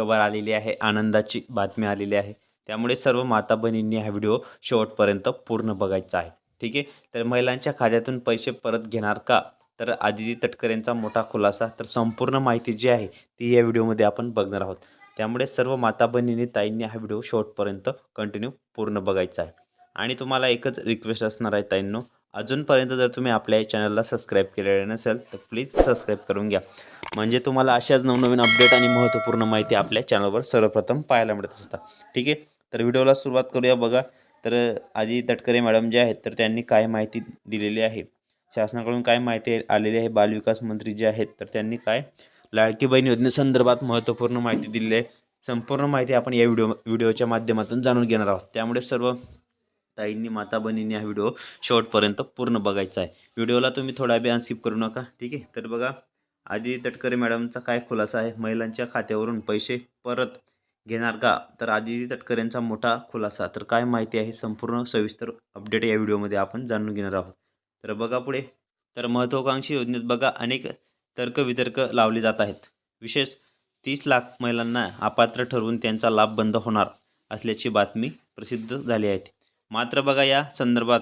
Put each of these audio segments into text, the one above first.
खबर आलेली आहे आनंदाची बातमी आलेली आहे. त्यामुळे सर्व माता बहिणींनी हा व्हिडिओ शेवटपर्यंत पूर्ण बघायचा आहे. ठीक आहे? तर महिलांच्या खात्यातून पैसे परत घेणार का? तर आदिती तटकरेंचा मोठा खुलासा. तर संपूर्ण माहिती जी आहे ती या व्हिडिओमध्ये आपण बघणार आहोत. त्यामुळे सर्व माता बहिणींनी ताईंनी हा व्हिडिओ शेवटपर्यंत कंटिन्यू पूर्ण बघायचा आहे. आणि तुम्हाला एकच रिक्वेस्ट असणार आहे ताईंनो. अजूनपर्यंत जर तुम्ही आपल्या या चॅनलला सबस्क्राईब केलेलं नसेल तर प्लीज सबस्क्राईब करून घ्या. म्हणजे तुम्हाला अशाच नवनवीन अपडेट आणि महत्त्वपूर्ण माहिती आपल्या चॅनलवर सर्वप्रथम पाहायला मिळत असतात ठीक आहे? तर व्हिडिओला सुरुवात करूया बघा. तर आजी तटकरे मॅडम जे आहेत तर त्यांनी काय माहिती दिलेली आहे? शासनाकडून काय माहिती आलेली आहे? बालविकास मंत्री जे आहेत तर त्यांनी काय? लाडकी बहीण योजनेसंदर्भात महत्त्वपूर्ण माहिती दिलेली आहे. संपूर्ण माहिती आपण या व्हिडिओ व्हिडिओच्या माध्यमातून जाणून घेणार आहोत. त्यामुळे सर्व ताईंनी माता बहिणींनी हा व्हिडिओ शेवटपर्यंत पूर्ण बघायचा आहे. व्हिडिओला तुम्ही थोडा वेळ अनस्किप करू नका. ठीक आहे? तर बघा आदिती तटकरे मॅडमचा काय खुलासा आहे? महिलांच्या खात्यावरून पैसे परत घेणार का? तर आदिती तटकरेंचा मोठा खुलासा. तर काय माहिती आहे? संपूर्ण सविस्तर अपडेट या व्हिडिओमध्ये आपण जाणून घेणार आहोत. तर बघा पुढे. तर महत्त्वाकांक्षी योजनेत बघा अनेक तर्कवितर्क लावले जात आहेत. विशेष तीस लाख महिलांना अपात्र ठरवून त्यांचा लाभ बंद होणार असल्याची बातमी प्रसिद्ध झाली आहे. मात्र बघा या संदर्भात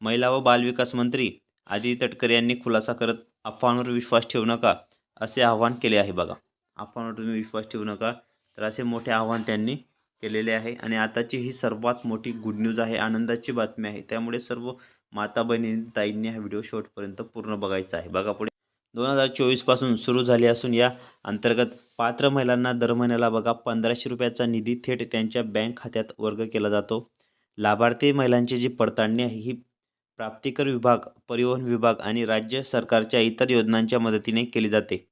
महिला व बालविकास मंत्री आदिती तटकरे यांनी खुलासा करत अफवांवर विश्वास ठेवू नका. असे आवाहन केले आहे बघा. आपण तुम्ही विश्वास ठेवू नका. तर असे मोठे आव्हान त्यांनी केलेले आहे आणि आताची ही सर्वात मोठी गुड न्यूज आहे आनंदाची बातमी आहे. त्यामुळे सर्व माता बहिणी ताईंनी हा व्हिडिओ शेवटपर्यंत पूर्ण बघायचा आहे. बघा पुढे. दोन हजार चोवीसपासून सुरू झाली असून या अंतर्गत पात्र महिलांना दर महिन्याला बघा पंधराशे रुपयाचा निधी थेट त्यांच्या बँक खात्यात वर्ग केला जातो. लाभार्थी महिलांची जी पडताळणी आहे ही प्राप्तिकर विभाग परिवहन विभाग आणि राज्य सरकारच्या इतर योजनांच्या मदतीने केली जाते.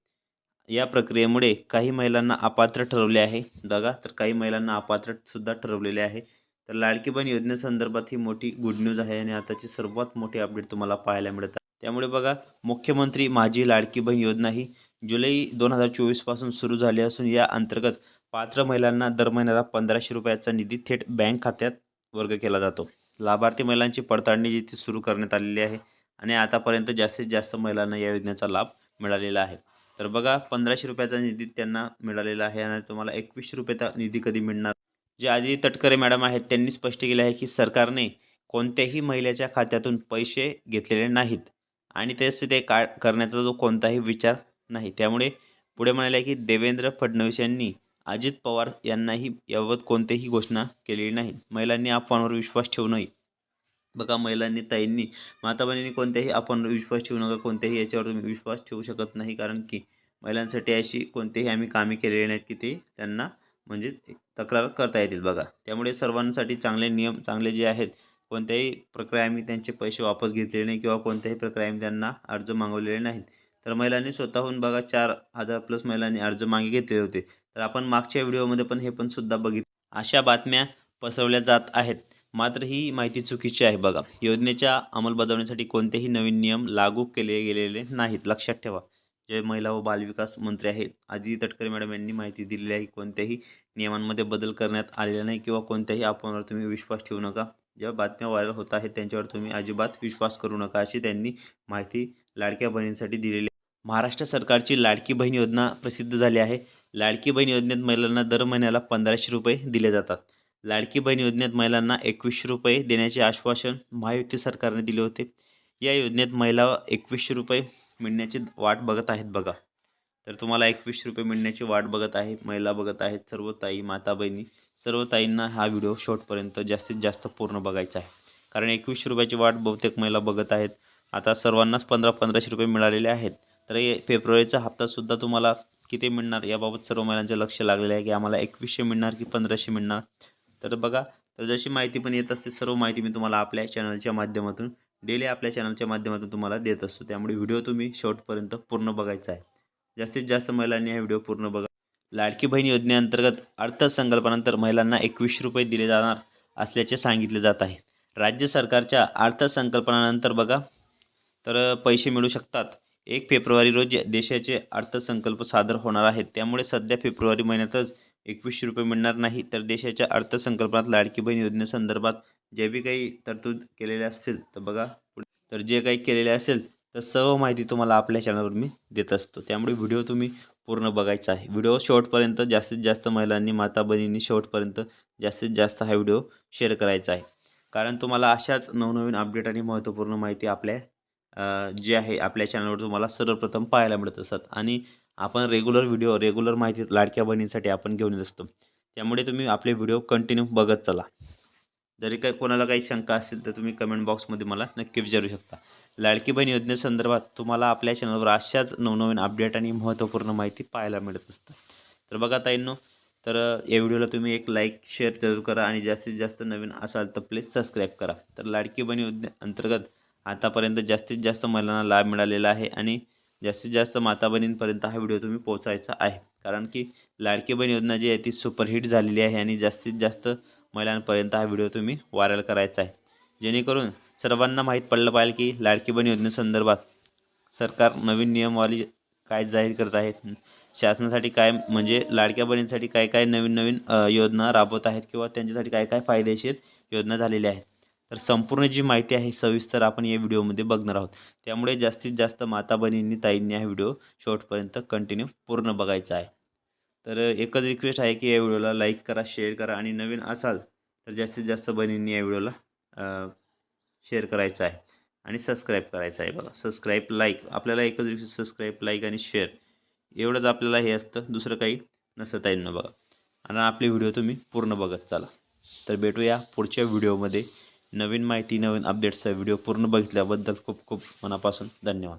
या प्रक्रियेमुळे काही महिलांना अपात्र ठरवले आहे. बघा तर काही महिलांना अपात्रसुद्धा ठरवलेले आहे. तर लाडकी बहीण योजनेसंदर्भात ही मोठी गुड न्यूज आहे आणि आताची सर्वात मोठी अपडेट तुम्हाला पाहायला मिळत आहे. त्यामुळे बघा मुख्यमंत्री माझी लाडकी बहीण योजना ही जुलै दोन हजार चोवीसपासून सुरू झाली असून या अंतर्गत पात्र महिलांना दर महिन्याला पंधराशे रुपयाचा निधी थेट बँक खात्यात वर्ग केला जातो. लाभार्थी महिलांची पडताळणी जी सुरू करण्यात आलेली आहे आणि आतापर्यंत जास्तीत जास्त महिलांना या योजनेचा लाभ मिळालेला आहे. तर बघा पंधराशे रुपयाचा निधी त्यांना मिळालेला आहे आणि तुम्हाला एकवीसशे रुपयाचा निधी कधी मिळणार? जे आधी तटकरे मॅडम आहेत त्यांनी स्पष्ट केले आहे की सरकारने कोणत्याही महिलेच्या खात्यातून पैसे घेतलेले नाहीत आणि तसे ते का करण्याचा जो कोणताही विचार नाही. त्यामुळे पुढे म्हणाले की देवेंद्र फडणवीस यांनी अजित पवार यांनाही याबाबत कोणतीही घोषणा केलेली नाही. महिलांनी अफवांवर विश्वास ठेवू नये. बघा महिलांनी ताईंनी माता बहिणींनी कोणत्याही आपण विश्वास ठेवू नका कोणत्याही याच्यावर तुम्ही विश्वास ठेवू शकत नाही. कारण की महिलांसाठी अशी कोणतेही आम्ही कामे केलेली नाहीत की ते त्यांना म्हणजे तक्रार करता येतील बघा. त्यामुळे सर्वांसाठी चांगले नियम चांगले जे आहेत कोणत्याही प्रकारे आम्ही त्यांचे पैसे वापस घेतलेले नाही किंवा कोणत्याही प्रकारे आम्ही त्यांना अर्ज मागवलेले नाहीत. तर महिलांनी स्वतःहून बघा चार हजार प्लस महिलांनी अर्ज मागे घेतलेले होते. तर आपण मागच्या व्हिडिओमध्ये पण हे पण सुद्धा बघित अशा बातम्या पसरवल्या जात आहेत. मात्र ही माहिती चुकीची आहे बघा. योजनेच्या अंमलबजावणीसाठी कोणतेही नवीन नियम लागू केले गेलेले नाहीत. लक्षात ठेवा. जे महिला व बालविकास मंत्री आहेत आदिती तटकरे मॅडम यांनी माहिती दिलेली आहे कोणत्याही नियमांमध्ये बदल करण्यात आलेला नाही किंवा कोणत्याही अफवांवर तुम्ही विश्वास ठेवू नका. ज्या बातम्या व्हायरल होत आहेत त्यांच्यावर तुम्ही अजिबात विश्वास करू नका अशी त्यांनी माहिती लाडक्या बहिणींसाठी दिलेली आहे. महाराष्ट्र सरकारची लाडकी बहीण योजना प्रसिद्ध झाली आहे. लाडकी बहीण योजनेत महिलांना दर महिन्याला पंधराशे रुपये दिले जातात. लाडकी बहीण योजनेत महिलांना एकवीसशे रुपये देण्याचे आश्वासन महायुती सरकारने दिले होते. या योजनेत महिला एकवीसशे रुपये मिळण्याची वाट बघत आहेत बघा. तर तुम्हाला एकवीसशे रुपये मिळण्याची वाट बघत आहे महिला बघत आहेत सर्व ताई माता बहिणी सर्व ताईंना हा व्हिडिओ शॉर्टपर्यंत जास्तीत जास्त पूर्ण बघायचा आहे. कारण एकवीसशे रुपयाची वाट बहुतेक महिला बघत आहेत. आता सर्वांनाच पंधरा पंधराशे रुपये मिळालेले आहेत. तर हे फेब्रुवारीचा हप्तासुद्धा तुम्हाला किती मिळणार याबाबत सर्व महिलांचे लक्ष लागलेले आहे की आम्हाला एकवीसशे मिळणार की पंधराशे मिळणार? तर बघा तर जशी माहिती पण येत असते सर्व माहिती मी तुम्हाला आपल्या चॅनलच्या माध्यमातून डेली आपल्या चॅनलच्या माध्यमातून तुम्हाला देत असतो. त्यामुळे व्हिडिओ तुम्ही शेवटपर्यंत पूर्ण बघायचा आहे. जास्तीत जास्त महिलांनी हा व्हिडिओ पूर्ण बघा. लाडकी बहीण योजनेअंतर्गत अर्थसंकल्पानंतर महिलांना एकवीसशे रुपये दिले जाणार असल्याचे सांगितले जात आहे. राज्य सरकारच्या अर्थसंकल्पनानंतर बघा तर पैसे मिळू शकतात. एक फेब्रुवारी रोजी देशाचे अर्थसंकल्प सादर होणार आहेत. त्यामुळे सध्या फेब्रुवारी महिन्यातच एकवीसशे रुपये मिळणार नाही तर देशाच्या अर्थसंकल्पात लाडकी बहीण योजनेसंदर्भात जे बी काही तरतूद केलेल्या असतील तर बघा. तर जे काही केलेले असेल तर सर्व माहिती तुम्हाला आपल्या चॅनलवर मी देत असतो. त्यामुळे व्हिडिओ तुम्ही पूर्ण बघायचा आहे. व्हिडिओ शेवटपर्यंत जास्तीत जास्त महिलांनी माता बहिणींनी शेवटपर्यंत जास्तीत जास्त हा व्हिडिओ शेअर करायचा आहे. कारण तुम्हाला अशाच नवनवीन अपडेट आणि महत्त्वपूर्ण माहिती आपल्या जे आहे आपल्या चॅनलवर तुम्हाला सर्वप्रथम पाहायला मिळत असतात. आणि आपण रेग्युलर व्हिडिओ रेग्युलर माहिती लाडक्या बहिणींसाठी आपण घेऊन येत असतो. त्यामुळे तुम्ही आपले व्हिडिओ कंटिन्यू बघत चला. जरी काही कोणाला काही शंका असेल तर तुम्ही कमेंट बॉक्समध्ये मला नक्की विचारू शकता. लाडकी बहीण योजनेसंदर्भात तुम्हाला आपल्या चॅनलवर अशाच नवनवीन अपडेट आणि महत्त्वपूर्ण माहिती पाहायला मिळत असतं. तर बघा ताईंनो तर या व्हिडिओला तुम्ही एक लाईक शेअर जरूर करा आणि जास्तीत जास्त नवीन असाल तर प्लीज सबस्क्राईब करा. तर लाडकी बहीण योजने अंतर्गत आतापर्यंत जास्तीत जास्त महिलांना लाभ मिळालेला आहे आणि जास्तीत जास्त माता बहिणींपर्यंत हा व्हिडिओ तुम्ही पोहोचायचा आहे. कारण की लाडकी बहीण योजना जी आहे ती सुपरहिट झालेली आहे आणि जास्तीत जास्त महिलांपर्यंत हा व्हिडिओ तुम्ही व्हायरल करायचा आहे. जेणेकरून सर्वांना माहीत पडलं पाहिजे की लाडकी बहीण योजनेसंदर्भात सरकार नवीन नियमावली काय जाहीर करत आहे शासनासाठी काय म्हणजे लाडक्या बहिणींसाठी काय काय नवीन नवीन योजना राबवत आहेत किंवा त्यांच्यासाठी काय काय फायदेशीर योजना झालेल्या आहेत. तर संपूर्ण जी माहिती आहे सविस्तर आपण या व्हिडिओमध्ये बघणार आहोत. त्यामुळे जास्तीत जास्त माता बहिणींनी ताईंनी हा व्हिडिओ शेवटपर्यंत कंटिन्यू पूर्ण बघायचा आहे. तर एकच रिक्वेस्ट आहे की या व्हिडिओला लाईक करा शेअर करा आणि नवीन असाल तर जास्तीत जास्त बहिणींनी या व्हिडिओला शेअर करायचं आहे आणि सबस्क्राईब करायचं आहे बघा. सबस्क्राईब लाईक आपल्याला एकच रिक्वेस्ट सबस्क्राईब लाईक आणि शेअर एवढंच आपल्याला हे असतं. दुसरं काही नसतं ताईंना बघा. आणि आपले व्हिडिओ तुम्ही पूर्ण बघत चला. तर भेटूया पुढच्या व्हिडिओमध्ये. नवीन माहिती नवीन अपडेट्सचा व्हिडिओ पूर्ण बघितल्याबद्दल खूप खूप मनापासून धन्यवाद.